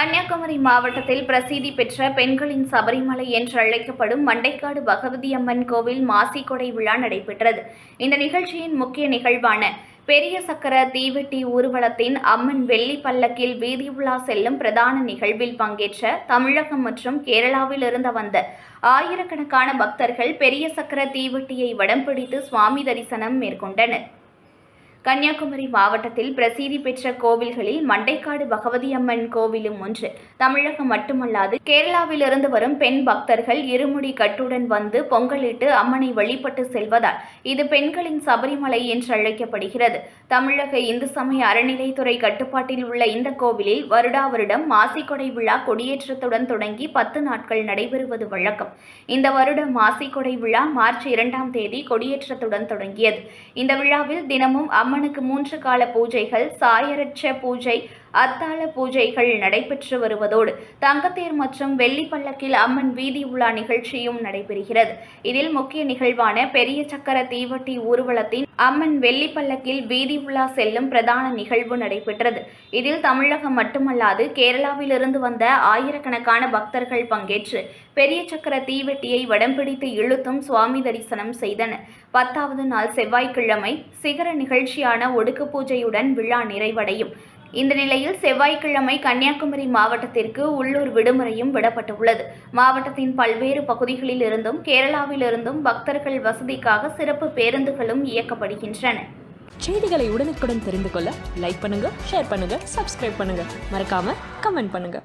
கன்னியாகுமரி மாவட்டத்தில் பிரசித்தி பெற்ற பெண்களின் சபரிமலை என்று அழைக்கப்படும் மண்டைக்காடு பகவதி அம்மன் கோவில் மாசிக்கொடை விழா நடைபெற்றது. இந்த நிகழ்ச்சியின் முக்கிய நிகழ்வான பெரிய சக்கர தீவெட்டி ஊர்வலத்தின் அம்மன் வெள்ளி பல்லக்கில் வீதி உலா செல்லும் பிரதான நிகழ்வில் பங்கேற்ற தமிழகம் மற்றும் கேரளாவில் இருந்து வந்த ஆயிரக்கணக்கான பக்தர்கள் பெரிய சக்கர தீவெட்டியை வடம் பிடித்து சுவாமி தரிசனம் மேற்கொண்டனர். கன்னியாகுமரி மாவட்டத்தில் பிரசித்தி பெற்ற கோவில்களில் மண்டைக்காடு பகவதி அம்மன் கோவிலும் ஒன்று. தமிழகம் மட்டுமல்லாது கேரளாவிலிருந்து வரும் பெண் பக்தர்கள் இருமுடி கட்டுடன் வந்து பொங்கலிட்டு அம்மனை வழிபட்டு செல்வதால் இது பெண்களின் சபரிமலை என்று அழைக்கப்படுகிறது. தமிழக இந்து சமய அறநிலைத்துறை கட்டுப்பாட்டில் உள்ள இந்த கோவிலில் வருடா வருடம் மாசிக்கொடை விழா கொடியேற்றத்துடன் தொடங்கி பத்து நாட்கள் நடைபெறுவது வழக்கம். இந்த வருடம் மாசிக்கொடை விழா மார்ச் இரண்டாம் தேதி கொடியேற்றத்துடன் தொடங்கியது. இந்த விழாவில் தினமும் அம்மனுக்கு மூன்று கால பூஜைகள் சாயரட்ச பூஜை அத்தாள பூஜைகள் நடைபெற்று வருவதோடு தங்கத்தேர் மற்றும் வெள்ளி பல்லக்கில் அம்மன் வீதி உலா நிகழ்ச்சியும் நடைபெறுகிறது. இதில் முக்கிய நிகழ்வான பெரிய சக்கர தீவட்டி ஊர்வலத்தின் அம்மன் வெள்ளி பல்லக்கில் வீதி உலா செல்லும் பிரதான நிகழ்வு நடைபெற்றது. இதில் தமிழகம் மட்டுமல்லாது கேரளாவிலிருந்து வந்த ஆயிரக்கணக்கான பக்தர்கள் பங்கேற்று பெரிய சக்கர தீவெட்டியை வடம் பிடித்து இழுத்தும் சுவாமி தரிசனம் செய்தனர். பத்தாவது நாள் செவ்வாய்க்கிழமை சிகர நிகழ்ச்சியான ஒடுக்கு பூஜையுடன் விழா நிறைவடையும். இந்த நிலையில் செவ்வாய்க்கிழமை கன்னியாகுமரி மாவட்டத்திற்கு உள்ளூர் விடுமுறையும் விடப்பட்டுள்ளது. மாவட்டத்தின் பல்வேறு பகுதிகளில் இருந்தும் கேரளாவிலிருந்தும் பக்தர்கள் வசதிக்காக சிறப்பு பேருந்துகளும் இயக்கப்படுகின்றன. செய்திகளை உடனுக்குடன் தெரிந்து கொள்ள லைக் பண்ணுங்க ஷேர் பண்ணுங்க சப்ஸ்கிரைப் பண்ணுங்க. மறக்காம கமெண்ட் பண்ணுங்க.